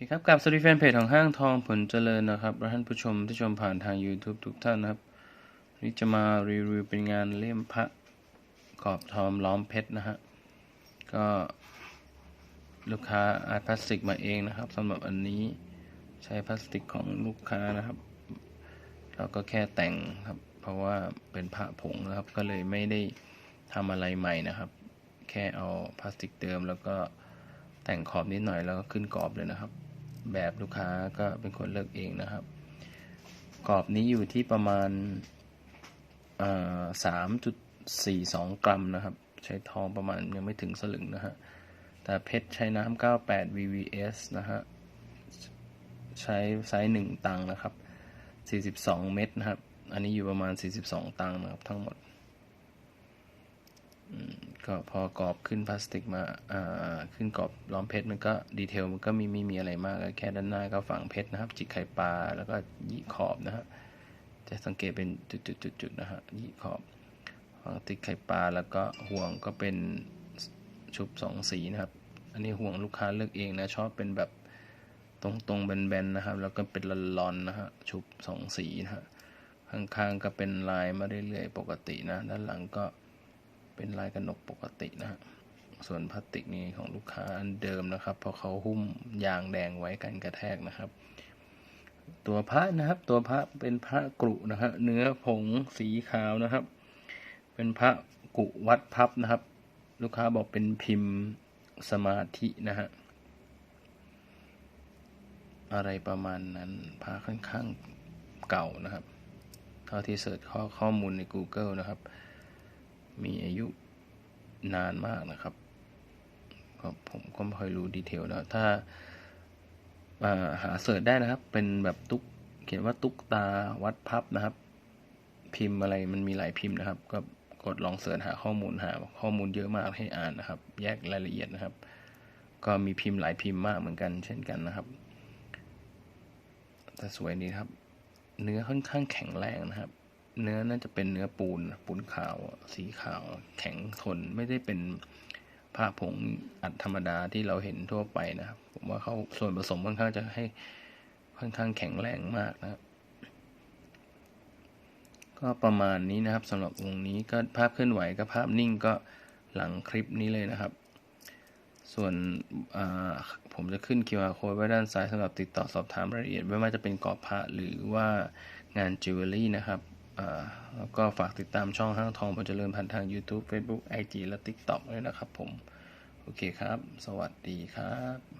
คครับกับสวัสดีแฟนเพจของห้างทองผลเจริญนะครับและท่านผู้ชมที่ชมผ่านทาง YouTube ทุกท่านนะครับนนี้จะมารีวิวเป็นงานเล่มพระกรอบทองล้อมเพชรนะฮะก็ลูกค้าอาร์ตพลาสติกมาเองนะครับสำหรับอันนี้ใช้พลาสติกของลูกค้านะครับ เราก็แค่แต่งครับ เพราะว่าเป็นพระผงนะครับก็เลยไม่ได้ทำอะไรใหม่นะครับ แค่เอาพลาสติกเดิมแล้วก็แต่งขอบนิดหน่อยแล้วก็ขึ้นกรอบเลยนะครับ แบบลูกค้าก็เป็นคนเลือกเองนะครับ กรอบนี้อยู่ที่ประมาณสามจุดสี่สองกรัมนะครับ ใช้ทองประมาณยังไม่ถึงสลึงนะฮะ แต่เพชรใช้น้ำ98 VVS นะฮะ ใช้ไซส์1ตังนะครับ42เม็ดนะครับ อันนี้อยู่ประมาณ42ตังนะครับทั้งหมด ก็พอกรอบขึ้นพลาสติกมาอ่าขึ้นกรอบล้อมเพชรมันก็ดีเทลมันก็มีไม่มีอะไรมากแค่ด้านหน้าก็ฝังเพชรนะครับ จิกไข่ปลาแล้วก็ยี่ขอบนะฮะจะสังเกตเป็นจุดๆๆนะฮะยี่ขอบฝังติดไข่ปลาแล้วก็ห่วงก็เป็นชุบสองสีนะครับ อันนี้ห่วงลูกค้าเลือกเองนะชอบเป็นแบบตรงๆแบนๆนะครับ แล้วก็เป็นลอนๆนะฮะชุบสองสีนะฮะข้างๆก็เป็นลายมาเรื่อยๆปกตินะ ด้านหลังก็ เป็นลายกระหนกปกตินะฮะส่วนพลาสติกนี้ของลูกค้าอันเดิมนะครับเพราะเขาหุ้มยางแดงไว้กันกระแทกนะครับ ตัวพระนะครับ ตัวพระเป็นพระกรุนะฮะเนื้อผงสีขาวนะครับ เป็นพระกุวัดพับนะครับ ลูกค้าบอกเป็นพิมพ์สมาธินะฮะอะไรประมาณนั้นพระค่อนข้างเก่านะครับ เท่าที่เสิร์ชข้อข้อมูลใน Google นะครับ มีอายุนานมากนะครับก็ผมก็ไม่ค่อยรู้ดีเทลนะถ้าหาเสิร์ชได้นะครับ เป็นแบบตุ๊กเขียนว่าตุ๊กตาวัดพับนะครับ พิมพ์อะไรมันมีหลายพิมพ์นะครับ ก็กดลองเสิร์ชหาข้อมูลหา ข้อมูลเยอะมากให้อ่านนะครับ แยกรายละเอียดนะครับ ก็มีพิมพ์หลายพิมพ์มากเหมือนกัน เช่นกันนะครับแต่สวยดีครับ เนื้อค่อนข้างแข็งแรงนะครับ เนื้อน่าจะเป็นเนื้อปูน ปูนขาว สีขาว แข็งทน ไม่ได้เป็นผ้าผงอัดธรรมดาที่เราเห็นทั่วไปนะครับ ผมว่าเขาส่วนผสมค่อนข้างจะให้ค่อนข้างแข็งแรงมากนะครับก็ประมาณนี้นะครับสำหรับวงนี้ก็ภาพเคลื่อนไหวกับภาพนิ่งก็หลังคลิปนี้เลยนะครับ ส่วนผมจะขึ้น QR code ไว้ด้านซ้ายสำหรับติดต่อสอบถามรายละเอียด ไม่ว่าจะเป็นกรอบพระหรือว่างานจิวเวลรี่นะครับ แล้วก็ฝากติดตามช่องห้างทองพอเจริญผ่านทาง YouTube Facebook IG และ TikTok ด้วยนะครับผม โอเคครับ สวัสดีครับ